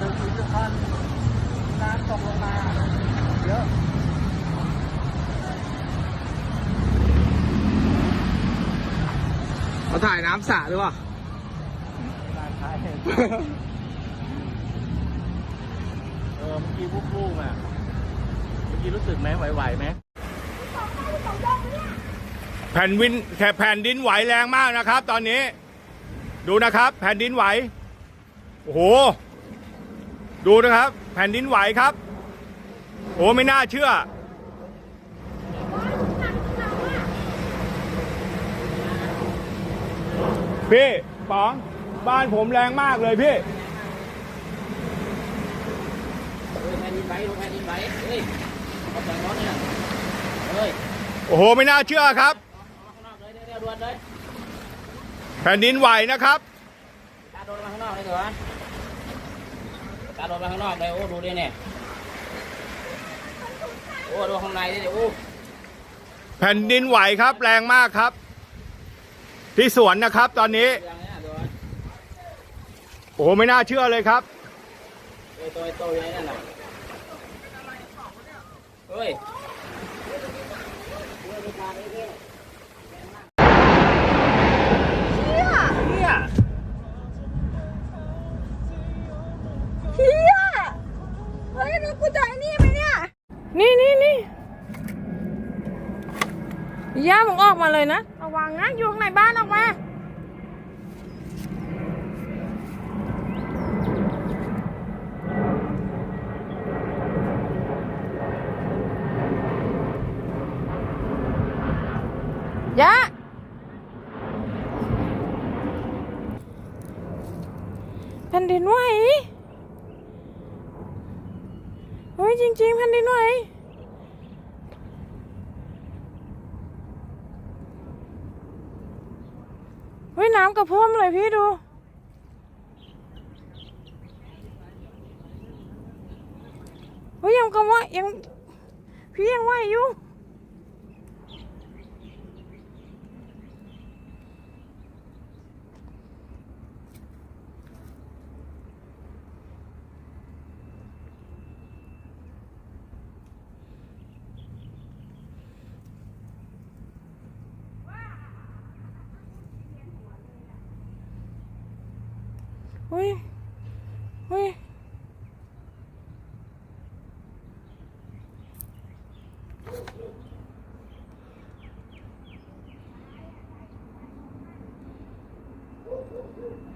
ตึกอิฐพันน้ำตกลงมาเยอะเขาถ่ายน้ำสระหรือเปล่าการขายเออเมื่อกี้วูบๆอะเมื่อกี้รู้สึกไหมไหวๆไหมแผ่นวินแผ่แผ่นดินไหวแรงมากนะครับ ตอนนี้ ดูนะครับ แผ่นดินไหว โอ้โห ดูนะครับ แผ่นดินไหวครับ โอ้ไม่น่าเชื่อ พี่ป๋องบ้านผมแรงมากเลยพี่แผ่นดินไหวแผ่นดินไหวเฮ้ยเขาเปิดร้อนเนี่ยเฮ้ย โอ้โห ไม่น่าเชื่อครับข้างนอกเลยเร็วๆด่วนเลย แผ่นดินไหวนะครับตาโดนมาข้างนอกเลยเถอะตาโดนมาข้างนอกเลยโอ้ดูดิเนี่ยโอ้ดูข้างในดิโอ้แผ่นดินไหวครับแรงมากครับ ที่สวนนะครับ ตอนนี้เรื่องเนี้ยดูโอ้โหไม่น่าเชื่อเลยครับเฮ้ยตัวโตอยู่ในนั่นน่ะเฮ้ย แล้วกูจะไอ้นี่ไหมเนี่ย นี่นี่นี่ย่ามึงออกมาเลยนะระวังนะอยู่ข้างในบ้านออกมาย่าแผ่นดินไหว จริงๆแผ่นดินไหวเฮ้ยน้ำกระเพื่อมเลยพี่ดูเฮ้ยยังกระว่ายังพี่ยังไหวอยู่ เฮ้ยเฮ้ยเ